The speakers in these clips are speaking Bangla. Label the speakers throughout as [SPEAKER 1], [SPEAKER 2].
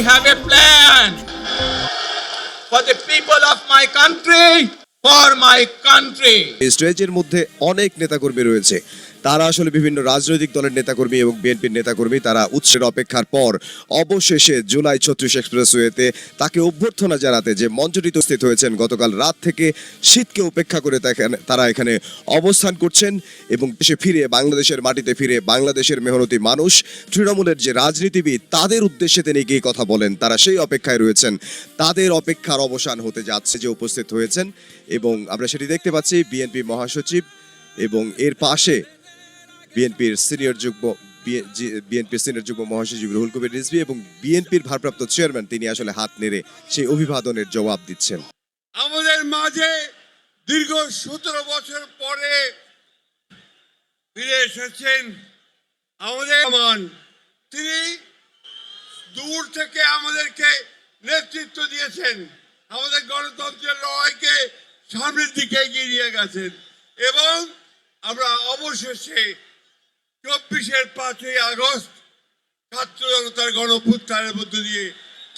[SPEAKER 1] have a plan for the people of my country, for my country.
[SPEAKER 2] স্টেজের মধ্যে অনেক নেতাকর্মী রয়েছে তারা আসলে বিভিন্ন রাজনৈতিক দলের নেতাকর্মী এবং বিএনপির নেতাকর্মী তারা উৎসের অপেক্ষার পর অবশেষে জুলাই ছত্রিশ এক্সপ্রেসওয়েতে তাকে অভ্যর্থনা জানাতে যে মঞ্চটি উপস্থিত হয়েছেন গতকাল রাত থেকে শীতকে উপেক্ষা করে তারা এখানে অবস্থান করছেন এবং দেশে ফিরে বাংলাদেশের মাটিতে ফিরে বাংলাদেশের মেহনতি মানুষ তৃণমূলের যে রাজনীতিবিদ তাদের উদ্দেশ্যে তিনি গিয়ে কথা বলেন তারা সেই অপেক্ষায় রয়েছেন তাদের অপেক্ষার অবসান হতে যাচ্ছে যে উপস্থিত হয়েছেন এবং আমরা সেটি দেখতে পাচ্ছি বিএনপি মহাসচিব এবং এর পাশে বিএনপির সিনিয়র যুগ্ম বিএনপির সিনিয়র যুগ্ম মহাসচিব রুহুল কবির রিজভি এবং বিএনপির ভারপ্রাপ্ত চেয়ারম্যান তিনি আসলে হাত নেড়ে সেই অভিবাদনের জবাব দিচ্ছেন
[SPEAKER 3] আমাদের মাঝে দীর্ঘ সতেরো বছর পরে ফিরে এসেছেন আমাদের মান তিনি দূর থেকে আমাদেরকে নেতৃত্ব দিয়েছেন আমাদের গণতন্ত্রের লড়াইকে সামনের দিকে এগিয়ে নিয়ে গেছেন এবং আমরা অবশেষে চব্বিশের পাঁচই আগস্ট ছাত্র জনতার গণভুত্থানের মধ্য দিয়ে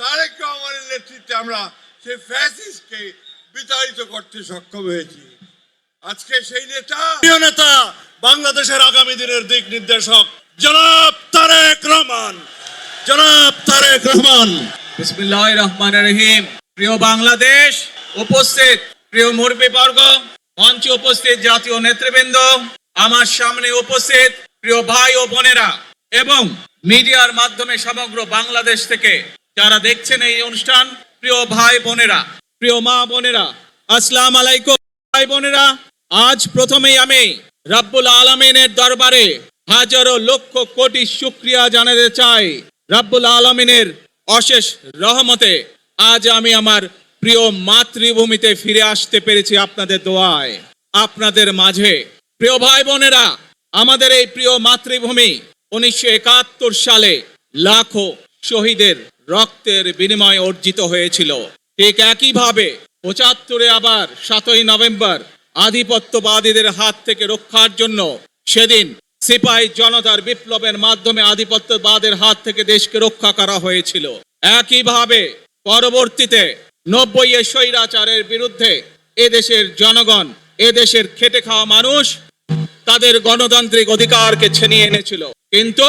[SPEAKER 3] তার একটু আমাদের নেতৃত্বে আমরা সেই ফ্যাসিস্টকে বিতাড়িত করতে সক্ষম হয়েছি আজকে সেই নেতা
[SPEAKER 4] নেতা বাংলাদেশের আগামী দিনের দিক নির্দেশক জনাব তারেক রহমান জনাব তারেক রহমান বিসমিল্লাহ রহমান রহিম প্রিয় বাংলাদেশ উপস্থিত প্রিয় মুরব্বী বর্গ মঞ্চে উপস্থিত জাতীয় নেতৃবৃন্দ আমার সামনে উপস্থিত প্রিয় ভাই ও বোনেরা এবং মিডিয়ার মাধ্যমে সমগ্র বাংলাদেশ থেকে যারা দেখছেন এই অনুষ্ঠান প্রিয় ভাই বোনেরা প্রিয় মা বোনেরা আসসালাম আলাইকুম ভাই বোনেরা আজ প্রথমেই আমি রাব্বুল আলমিনের দরবারে হাজারো লক্ষ কোটি শুক্রিয়া জানাতে চাই রাব্বুল আলমিনের অশেষ রহমতে আজ আমি আমার প্রিয় মাতৃভূমিতে ফিরে আসতে পেরেছি আপনাদের দোয়ায় আপনাদের মাঝে প্রিয় ভাই বোনেরা আমাদের এই প্রিয় মাতৃভূমি উনিশশো একাত্তর সালে লাখো শহীদের রক্তের বিনিময়ে অর্জিত হয়েছিল ঠিক একইভাবে পঁচাত্তরে আবার সাতই নভেম্বর আধিপত্যবাদীদের হাত থেকে রক্ষার জন্য সেদিন সিপাহী জনতার বিপ্লবের মাধ্যমে আধিপত্যবাদের হাত থেকে দেশকে রক্ষা করা হয়েছিল একইভাবে পরবর্তীতে নব্বই এ স্বৈরাচারের বিরুদ্ধে এদেশের জনগণ এদেশের খেটে খাওয়া মানুষ তাদের গণতান্ত্রিক অধিকারকে ছিনিয়ে এনেছিল কিন্তু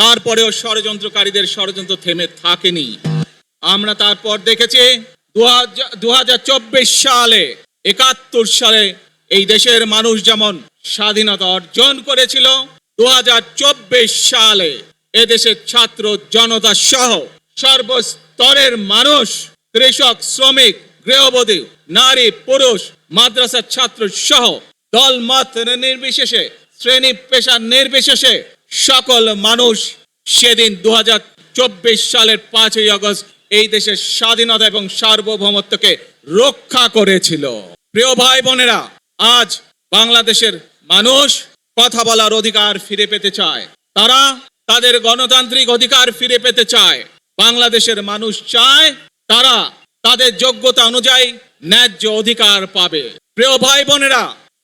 [SPEAKER 4] তারপরেও ষড়যন্ত্রকারীদের ষড়যন্ত্র থেমে থাকেনি আমরা তারপর দেখেছি দু সালে একাত্তর সালে এই দেশের মানুষ যেমন স্বাধীনতা অর্জন করেছিল দু সালে এ দেশের ছাত্র জনতা সহ সর্বস্তরের মানুষ কৃষক শ্রমিক গৃহবধূ নারী পুরুষ মাদ্রাসার ছাত্র সহ দল মত নির্বিশেষে শ্রেণী পেশা নির্বিশেষে সকল মানুষ সেদিন দু সালের পাঁচই আগস্ট এই দেশের স্বাধীনতা এবং সার্বভৌমত্বকে রক্ষা করেছিল প্রিয় ভাই বোনেরা আজ বাংলাদেশের মানুষ কথা বলার অধিকার ফিরে পেতে চায় তারা তাদের গণতান্ত্রিক অধিকার ফিরে পেতে চায় বাংলাদেশের মানুষ চায় তারা তাদের যোগ্যতা অনুযায়ী ন্যায্য অধিকার পাবে প্রিয় ভাই বোনেরা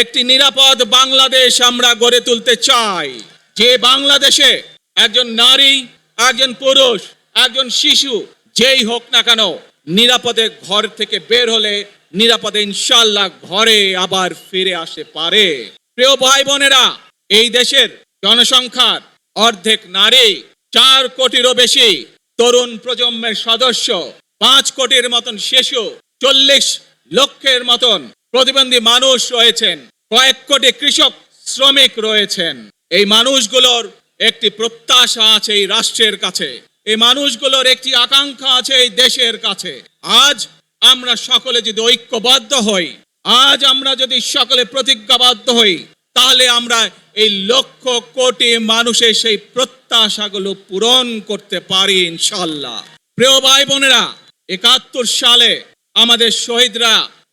[SPEAKER 4] একটি নিরাপদ বাংলাদেশ আমরা গড়ে তুলতে চাই যে বাংলাদেশে একজন নারী একজন পুরুষ একজন শিশু যেই হোক না কেন নিরাপদে ঘর থেকে বের হলে নিরাপদে ইনশাল্লাহ ঘরে আবার ফিরে আসতে পারে প্রিয় ভাই বোনেরা এই দেশের জনসংখ্যার অর্ধেক নারী চার কোটিরও বেশি তরুণ প্রজন্মের সদস্য পাঁচ কোটির মতন শিশু চল্লিশ লক্ষের মতন প্রতিবন্ধী মানুষ রয়েছেন কয়েক কোটি কৃষক শ্রমিক রয়েছেন এই মানুষগুলোর একটি প্রত্যাশা আছে এই রাষ্ট্রের কাছে এই মানুষগুলোর একটি আকাঙ্ক্ষা আছে এই দেশের কাছে আজ আমরা সকলে যদি ঐক্যবদ্ধ হই আজ আমরা যদি সকলে প্রতিজ্ঞাবদ্ধ হই তাহলে আমরা এই লক্ষ কোটি মানুষের সেই প্রত্যাশাগুলো পূরণ করতে পারি ইনশাল্লাহ প্রিয় ভাই বোনেরা একাত্তর সালে আমাদের শহীদরা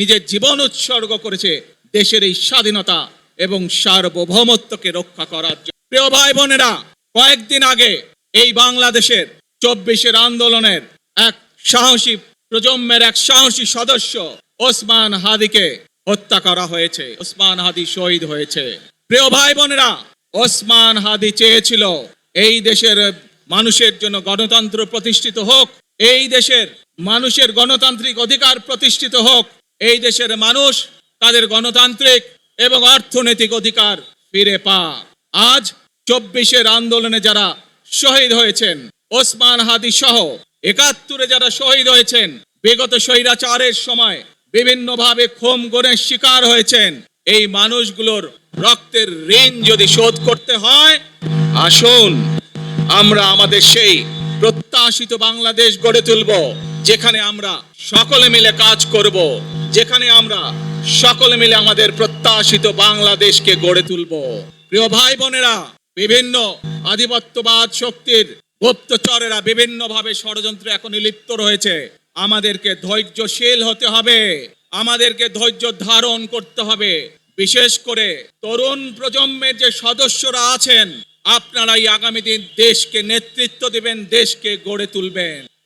[SPEAKER 4] নিজের জীবন উৎসর্গ করেছে দেশের এই স্বাধীনতা এবং সার্বভৌমত্বকে রক্ষা করার জন্য প্রিয় ভাই বোনেরা কয়েকদিন আগে এই বাংলাদেশের চব্বিশের আন্দোলনের এক সাহসী প্রজন্মের এক সাহসী সদস্য ওসমান হাদিকে হত্যা করা হয়েছে ওসমান হাদি শহীদ হয়েছে প্রিয় ভাই বোনেরা ওসমান হাদি চেয়েছিল এই দেশের মানুষের জন্য গণতন্ত্র প্রতিষ্ঠিত হোক এই দেশের মানুষের গণতান্ত্রিক অধিকার প্রতিষ্ঠিত হোক এই দেশের মানুষ তাদের গণতান্ত্রিক এবং অর্থনৈতিক অধিকার ফিরে পাক আজ চব্বিশের আন্দোলনে যারা শহীদ হয়েছেন ওসমান হাদি সহ একাত্তরে যারা শহীদ হয়েছেন বিগত স্বৈরাচারের সময় বিভিন্নভাবে ক্ষোম গণের শিকার হয়েছেন এই মানুষগুলোর রক্তের ঋণ যদি শোধ করতে হয় আসুন আমরা আমাদের সেই প্রত্যাশিত বাংলাদেশ গড়ে তুলব যেখানে আমরা সকলে মিলে কাজ করব যেখানে আমরা সকলে মিলে আমাদের প্রত্যাশিত বাংলাদেশকে গড়ে তুলব প্রিয় ভাই বোনেরা বিভিন্ন আধিপত্যবাদ শক্তির গুপ্তচরেরা বিভিন্নভাবে ষড়যন্ত্র এখন লিপ্ত রয়েছে আমাদেরকে ধৈর্যশীল হতে হবে আমাদেরকে ধৈর্য ধারণ করতে হবে বিশেষ করে তরুণ প্রজন্মের যে সদস্যরা আছেন আপনারাই আগামী দিন দেশকে নেতৃত্ব দেবেন দেশকে গড়ে তুলবেন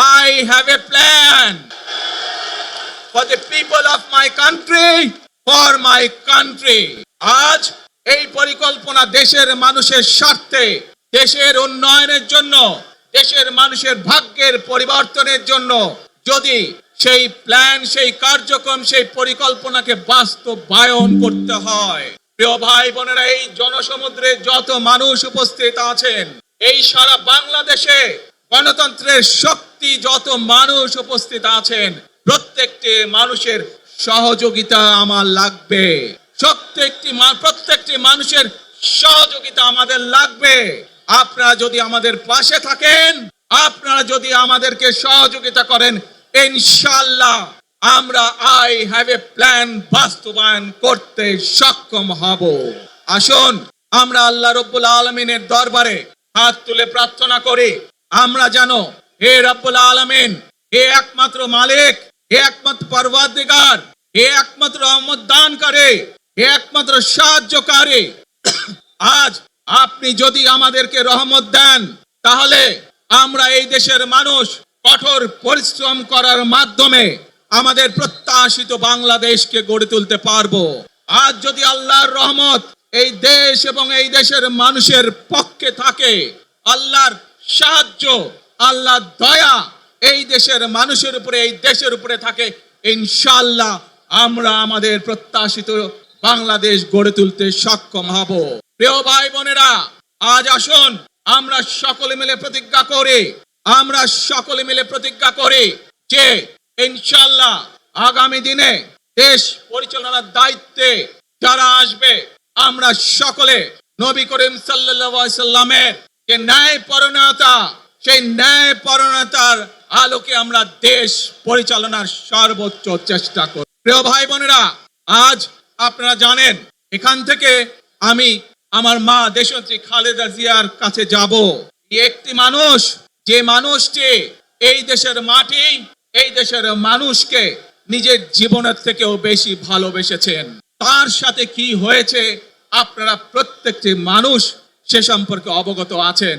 [SPEAKER 4] I have a plan for the people of my country, for my country. আজ এই পরিকল্পনা দেশের মানুষের স্বার্থে দেশের উন্নয়নের জন্য দেশের মানুষের ভাগ্যের পরিবর্তনের জন্য যদি সেই প্ল্যান সেই কার্যক্রম সেই পরিকল্পনাকে বাস্তবায়ন করতে হয় প্রিয় ভাই বোনেরা এই জনসমুদ্রে যত মানুষ উপস্থিত আছেন এই সারা বাংলাদেশে গণতন্ত্রের শক্তি ব্যক্তি যত মানুষ উপস্থিত আছেন প্রত্যেকটি মানুষের সহযোগিতা আমার লাগবে প্রত্যেকটি প্রত্যেকটি মানুষের সহযোগিতা আমাদের লাগবে আপনারা যদি আমাদের পাশে থাকেন আপনারা যদি আমাদেরকে সহযোগিতা করেন ইনশাল্লাহ আমরা আই হ্যাভ এ প্ল্যান বাস্তবায়ন করতে সক্ষম হব আসুন আমরা আল্লাহ রব্বুল আলমিনের দরবারে হাত তুলে প্রার্থনা করি আমরা যেন হে রব্বুল আলমেন হে একমাত্র মালিক হে একমাত্র পর্বাধিকার হে একমাত্র রহমত দান করে হে একমাত্র সাহায্যকারী আজ আপনি যদি আমাদেরকে রহমত দেন তাহলে আমরা এই দেশের মানুষ কঠোর পরিশ্রম করার মাধ্যমে আমাদের প্রত্যাশিত বাংলাদেশকে গড়ে তুলতে পারবো আজ যদি আল্লাহর রহমত এই দেশ এবং এই দেশের মানুষের পক্ষে থাকে আল্লাহর সাহায্য আল্লাহ দয়া এই দেশের মানুষের উপরে এই দেশের উপরে থাকে ইনশাল্লাহ আমরা আমাদের প্রত্যাশিত বাংলাদেশ গড়ে তুলতে সক্ষম হব প্রিয় ভাই বোনেরা আজ আসুন আমরা সকলে মিলে প্রতিজ্ঞা করি আমরা সকলে মিলে প্রতিজ্ঞা করি যে ইনশাল্লাহ আগামী দিনে দেশ পরিচালনার দায়িত্বে যারা আসবে আমরা সকলে নবী করিম সাল্লামের যে ন্যায় পরণতা সেই ন্যায় পরণতার আলোকে আমরা দেশ পরিচালনার সর্বোচ্চ চেষ্টা করি প্রিয় ভাই বোনেরা আজ আপনারা জানেন এখান থেকে আমি আমার মা দেশত্রী খালেদা জিয়ার কাছে যাব একটি মানুষ যে মানুষটি এই দেশের মাটি এই দেশের মানুষকে নিজের জীবনের থেকেও বেশি ভালোবেসেছেন তার সাথে কি হয়েছে আপনারা প্রত্যেকটি মানুষ সে সম্পর্কে অবগত আছেন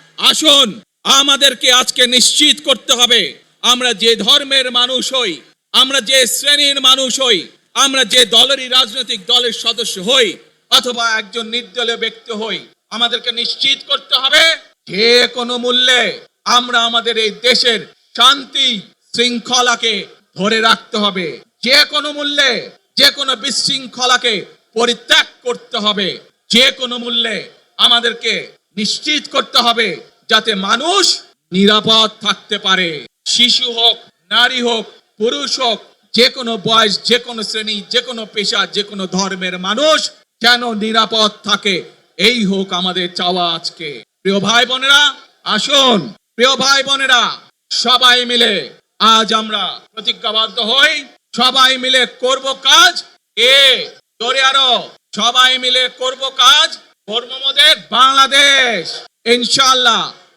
[SPEAKER 4] আসুন আমাদেরকে আজকে নিশ্চিত করতে হবে আমরা যে ধর্মের মানুষ হই আমরা যে শ্রেণীর মানুষ হই আমরা যে দলেরই রাজনৈতিক দলের সদস্য হই অথবা একজন নির্দলীয় ব্যক্তি হই আমাদেরকে নিশ্চিত করতে হবে যে কোনো মূল্যে আমরা আমাদের এই দেশের শান্তি শৃঙ্খলাকে ধরে রাখতে হবে যে কোনো মূল্যে যে কোনো বিশৃঙ্খলাকে পরিত্যাগ করতে হবে যে কোনো মূল্যে আমাদেরকে নিশ্চিত করতে হবে যাতে মানুষ নিরাপদ থাকতে পারে শিশু হোক নারী হোক পুরুষ হোক যে কোনো বয়স যে কোনো শ্রেণী যে কোনো পেশা যে কোনো ধর্মের মানুষ কেন নিরাপদ থাকে এই হোক আমাদের চাওয়া আজকে প্রিয় ভাই বোনেরা আসুন প্রিয় ভাই বোনেরা সবাই মিলে আজ আমরা প্রতিজ্ঞাবদ্ধ হই সবাই মিলে করব কাজ এ জোরে আরো সবাই মিলে করব কাজ কর্মমদের বাংলাদেশ ইনশাল্লাহ